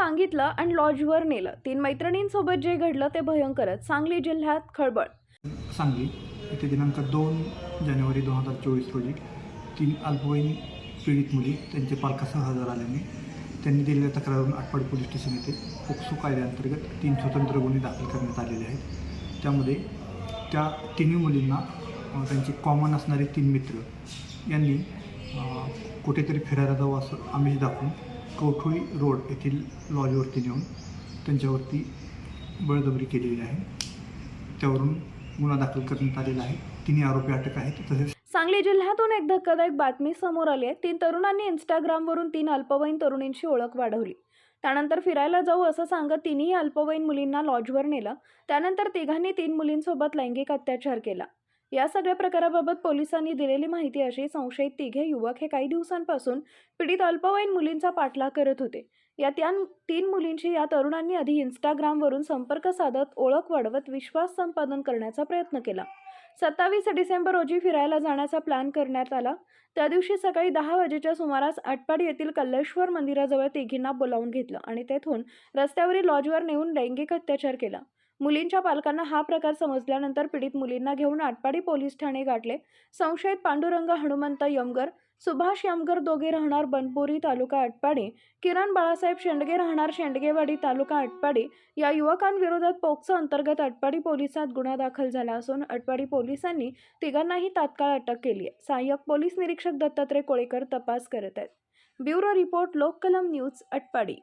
सांगितलं आणि लॉजवर नेलं. तीन मैत्रिणींसोबत जे घडलं ते भयंकरच. सांगली जिल्ह्यात खळबळ. सांगली येथे दिनांक दोन जानेवारी दोन हजार चोवीस रोजी तीन अल्पवयीन पीडित मुली त्यांचे पालकासह हजर आल्याने त्यांनी दिलेल्या तक्रारून आटपाडी पोलीस स्टेशन येथे पोक्सो कायद्याअंतर्गत तीन स्वतंत्र गुन्हे दाखल करण्यात आलेले आहेत. त्यामध्ये त्या तिन्ही मुलींना त्यांचे कॉमन असणारे तीन मित्र यांनी कुठेतरी फिरायला जावं असं आमिष दाखवून कवठोळी रोड येथील लॉजवरती नेऊन त्यांच्यावरती बळजबरी केलेली आहे. त्यावरून गुन्हा दाखल करण्यात आलेला आहे. तिन्ही आरोपी अटक आहेत. तसेच सांगली जिल्ह्यातून एक धक्कादायक बातमी समोर आली आहे. तीन तरुणांनी इंस्टाग्रामवरून तीन अल्पवयीन तरुणींची ओळख वाढवली. त्यानंतर फिरायला जाऊ असं सांगत तिन्ही अल्पवयीन मुलींना लॉजवर नेलं. त्यानंतर तिघांनी तीन मुलींसोबत लैंगिक अत्याचार केला. या सगळ्या प्रकाराबाबत पोलिसांनी दिलेली माहिती अशी संशयित तिघे युवक हे काही दिवसांपासून पीडित अल्पवयीन मुलींचा पाठलाग करत होते. या त्या तीन मुलींची या तरुणांनी आधी इंस्टाग्रामवरून संपर्क साधत ओळख वाढवत विश्वास संपादन करण्याचा प्रयत्न केला. सत्तावीस डिसेंबर रोजी फिरायला जाण्याचा प्लॅन करण्यात आला. त्या दिवशी सकाळी दहा वाजेच्या सुमारास आटपाडी येथील कल्लेश्वर मंदिराजवळ तिघींना बोलावून घेतलं आणि तेथून रस्त्यावरील लॉजवर नेऊन लैंगिक अत्याचार केला. मुलींच्या पालकांना हा प्रकार समजल्यानंतर पीडित मुलींना घेऊन आटपाडी पोलीस ठाणे गाठले. संशयित पांडुरंग हनुमंत यमगर सुभाष यमगर दोघे राहणार बनपुरी तालुका आटपाडी किरण बाळासाहेब शेंडगे राहणार शेंडगेवाडी तालुका आटपाडी. या युवकांविरोधात पोक्सो अंतर्गत आटपाडी पोलिसात गुन्हा दाखल झाला असून आटपाडी पोलिसांनी तिघांनाही तात्काळ अटक केली आहे. सहाय्यक पोलीस निरीक्षक दत्तात्रय कोळेकर तपास करत आहेत. Bureau report Lokkalam news Atpadi.